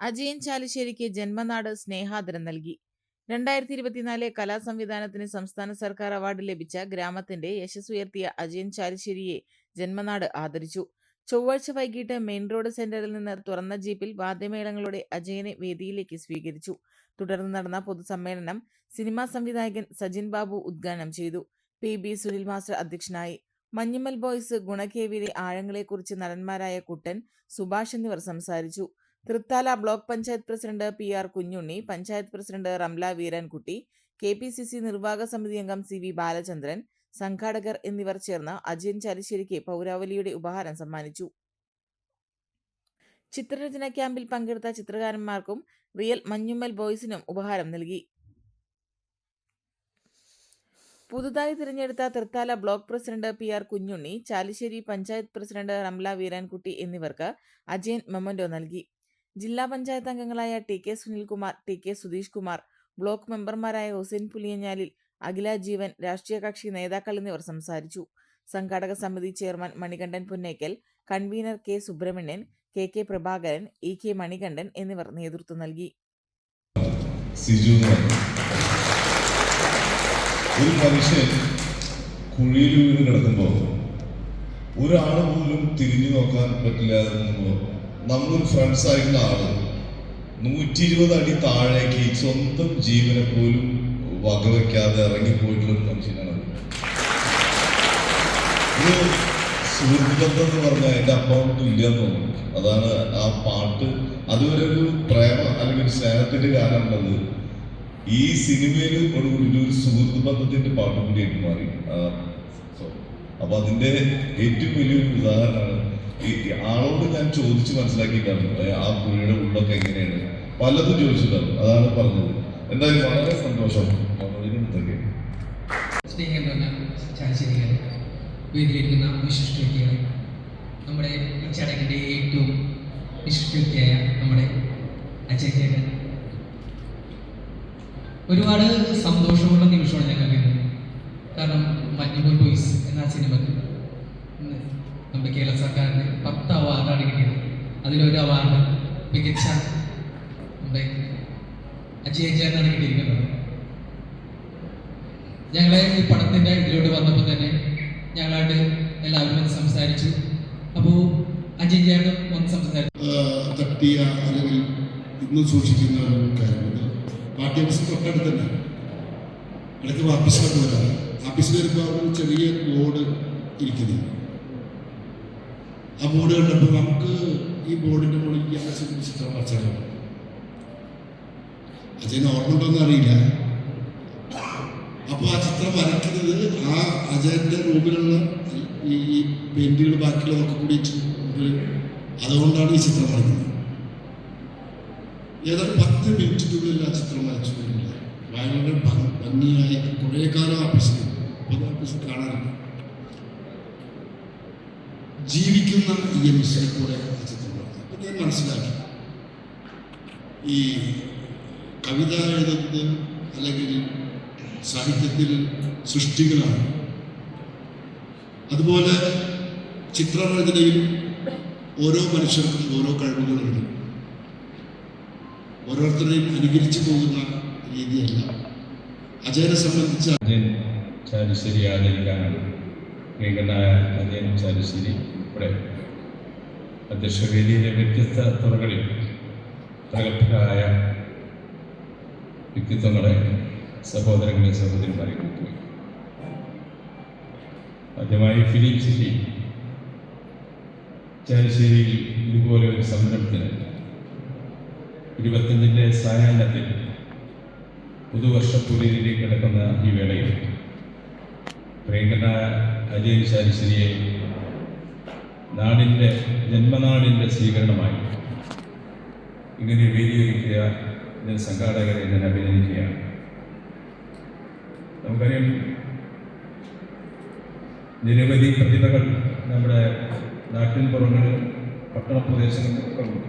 അജയൻ ചാലിശ്ശേരിക്ക് ജന്മനാട് സ്നേഹാദരം നൽകി. രണ്ടായിരത്തി ഇരുപത്തിനാല് കലാസംവിധാനത്തിന് സംസ്ഥാന സർക്കാർ അവാർഡ് ലഭിച്ച ഗ്രാമത്തിന്റെ യശസ്സുയർത്തിയ അജയൻ ചാലിശ്ശേരിയെ ജന്മനാട് ആദരിച്ചു. ചൊവ്വാഴ്ച വൈകിട്ട് മെയിൻ റോഡ് സെന്ററിൽ നിന്ന് തുറന്ന ജീപ്പിൽ വാദ്യമേളങ്ങളോടെ അജയനെ വേദിയിലേക്ക് സ്വീകരിച്ചു. തുടർന്ന് നടന്ന പൊതുസമ്മേളനം സിനിമാ സംവിധായകൻ സജിൻ ബാബു ഉദ്ഘാടനം ചെയ്തു. പി ബി സുനിൽ മാസ്റ്റർ അധ്യക്ഷനായി. മഞ്ഞുമൽ ബോയ്സ് ഗുണകേവിയിലെ ആഴങ്ങളെക്കുറിച്ച് നടന്മാരായ കുട്ടൻ സുഭാഷ് എന്നിവർ സംസാരിച്ചു. Thrithala block panchayat president P R Kunhunni panchayat president Ramla Veerankutty K P C C നിർവാഹക സമിതി അംഗം സി വി ബാലചന്ദ്രൻ സംഘാടകർ എന്നിവർ ചേർന്ന് അജയൻ ചാലിശ്ശേരിക്ക് പൗരാവലിയുടെ ഉപഹാരം സമ്മാനിച്ചു. ചിത്രരചന ക്യാമ്പിൽ പങ്കെടുത്ത ചിത്രകാരന്മാർക്കും റിയൽ മഞ്ഞുമ്മൽ ബോയ്സിനും ഉപഹാരം നൽകി. പുതുതായി തിരഞ്ഞെടുത്ത Thrithala block president P R Kunhunni Chalissery panchayat president Ramla Veerankutty എന്നിവർക്ക് അജയൻ മെമ്മൻഡോ നൽകി. ജില്ലാ പഞ്ചായത്ത് അംഗങ്ങളായ T K Sunilkumar T K Sudheesh Kumar block മെമ്പർമാരായ ഹുസൈൻ പുലിയഞ്ഞാലിൽ അഖില ജീവൻ രാഷ്ട്രീയ കക്ഷി നേതാക്കൾ എന്നിവർ സംസാരിച്ചു സംഘാടക സമിതി chairman Manikandan Punnekkal convener K Subrahmanian K K Prabhakaran E K Manikandan എന്നിവർ നേതൃത്വം നൽകി. ഒരു മനുഷ്യൻ കുഴിയിൽ വീണ് കിടക്കുമ്പോൾ ഒരാൾ പോലും തിരിഞ്ഞു നോക്കാൻ പറ്റില്ലാതെ നമ്മളൊരു ഫ്രണ്ട്സ് ആയിട്ടുള്ള ആൾ നൂറ്റി ഇരുപത് അടി താഴേക്ക് സ്വന്തം ജീവനെ പോലും വകവയ്ക്കാതെ ഇറങ്ങിപ്പോയിട്ടുള്ള ഒരു മനുഷ്യനാണ് ഇത് സുഹൃത്തുബന്ധം എന്ന് പറഞ്ഞാൽ എന്റെ അപ്പുറത്തും ഇല്ലെന്ന് തോന്നുന്നു. അതാണ് ആ പാട്ട്. അതുവരെ ഒരു പ്രേമ അല്ലെങ്കിൽ ഒരു സ്നേഹത്തിന്റെ കാലമുള്ളത് ഈ സിനിമയിൽ ഒരു ഒരു സുഹൃത്ത് ബന്ധത്തിന്റെ പാട്ടും കൂടി ആയിട്ട് മാറി. അപ്പൊ അതിന്റെ ഏറ്റവും വലിയൊരു ഉദാഹരണമാണ് ആളോട് ഞാൻ ചോദിച്ച് മനസ്സിലാക്കിയിട്ടാണ് ആ പുള്ളിയുടെ ഉള്ളൊക്കെ എങ്ങനെയാണ്? പലതും ചോദിച്ചിട്ടാണ് അതാണ് പറഞ്ഞത്. എന്തായാലും വളരെ സന്തോഷം. സ്നേഹം നമ്മുടെ ഈ ചടങ്ങിന്റെ ഏറ്റവും നമ്മുടെ അച്ഛൻ ഒരുപാട് സന്തോഷമുള്ള നിമിഷമാണ് ഞങ്ങൾക്ക് കാരണം മഞ്ഞുപോൽ ബോയ്സ് എന്ന സിനിമക്ക് നമ്മുടെ കേരള കിട്ടിയത് അതിലൊരു അവാർഡ് മികച്ച നമ്മുടെ അജയ് ചേട്ടനാണ് കിട്ടിയിരിക്കുന്നത്. ഞങ്ങളെ ഈ പടത്തിന്റെ ഇതിലോട്ട് വന്നപ്പോൾ തന്നെ ഞങ്ങളായിട്ട് എല്ലാവരും ഒന്ന് സംസാരിച്ചു. അപ്പോൾ അജയ് ചേട്ടൻ ഒന്ന് സംസാരിച്ചു. തട്ടിയ അല്ലെങ്കിൽ ഇന്നും സൂക്ഷിക്കുന്ന ഒരു കാര്യമുണ്ട്. പാഠ്യാഭ്യാസം തൊട്ടടുത്ത് തന്നെ. ഇടയ്ക്ക് ഓഫീസിലോട്ട് വരാറ് ഓഫീസിൽ വരുമ്പോൾ ഒരു ചെറിയ ബോർഡ് ഇരിക്കുന്നത് ആ ബോർഡ് കണ്ടപ്പോൾ നമുക്ക് ഈ ബോർഡിന്റെ മുകളിൽ ചിത്രം വരച്ചാലോ അജയന് ഓർമ്മ ഉണ്ടോന്ന് അറിയില്ല. അപ്പോൾ ആ ചിത്രം വരയ്ക്കുന്നത് ആ അജയന്റെ റൂമിലുള്ള ഈ പെയിന്റുകൾ ബാക്കിയുള്ളതൊക്കെ ഒരു അതുകൊണ്ടാണ് ഈ ചിത്രം വരയ്ക്കുന്നത്. ഏതാണ്ട് പത്ത് മിനിറ്റിനുള്ളിൽ ആ ചിത്രം വരച്ചു ഭംഗ- ഭംഗിയായി കുറേ കാലം ആഫീസിൽ അപ്പോൾ ആഫീസിൽ കാണാറുണ്ട്. ജീവിക്കുന്ന ഈ എം എംസിനെ കൂടെ ആ ചിത്രം വരച്ചു അപ്പോൾ ഞാൻ മനസ്സിലാക്കി. ഈ കവിത എഴുതുന്നത് അല്ലെങ്കിൽ സാഹിത്യത്തിൽ സൃഷ്ടികളാണ്. അതുപോലെ ചിത്രരചനയിൽ ഓരോ മനുഷ്യർക്കും ഓരോ കഴിവുകളുണ്ട് ഓരോരുത്തരെയും അനുകരിച്ചു പോകുന്ന രീതിയല്ല. അജയനെ സംബന്ധിച്ച് അജയൻ ആദരിക്കാനാണ്. ശരി ഇവിടെ അധ്യക്ഷവേദിയിലെ വ്യത്യസ്ത തുറകളിൽ പ്രഗത്ഭരായ വ്യക്തിത്വങ്ങളെ സഹോദരങ്ങളെ സഹോദരിമാരെ കൂട്ടുക. ആദ്യമായി ഫിലിം സിറ്റി ചാലിശ്ശേരിയിൽ ഇതുപോലെ ഒരു സംരംഭത്തിന് ഇരുപത്തഞ്ചിന്റെ സായാഹ്നത്തിൽ പുതുവർഷപ്പുലരിയിലേക്ക് കിടക്കുന്ന ഈ വേളയിൽ പ്രിയങ്കന അജയ് ശാരിശ്ശേരിയെ നാടിന്റെ ജന്മനാടിന്റെ സ്വീകരണമായി ഇങ്ങനെ വേദിയൊരുക്കിയ ഇതിന് സംഘാടകരെ ഞാൻ അഭിനന്ദിക്കുകയാണ്. നമുക്കറിയാം നിരവധി പ്രതിഭകൾ നമ്മുടെ നാട്ടിൻ പുറങ്ങളിലും പട്ടണ പ്രദേശങ്ങളിലൊക്കെ ഉണ്ട്.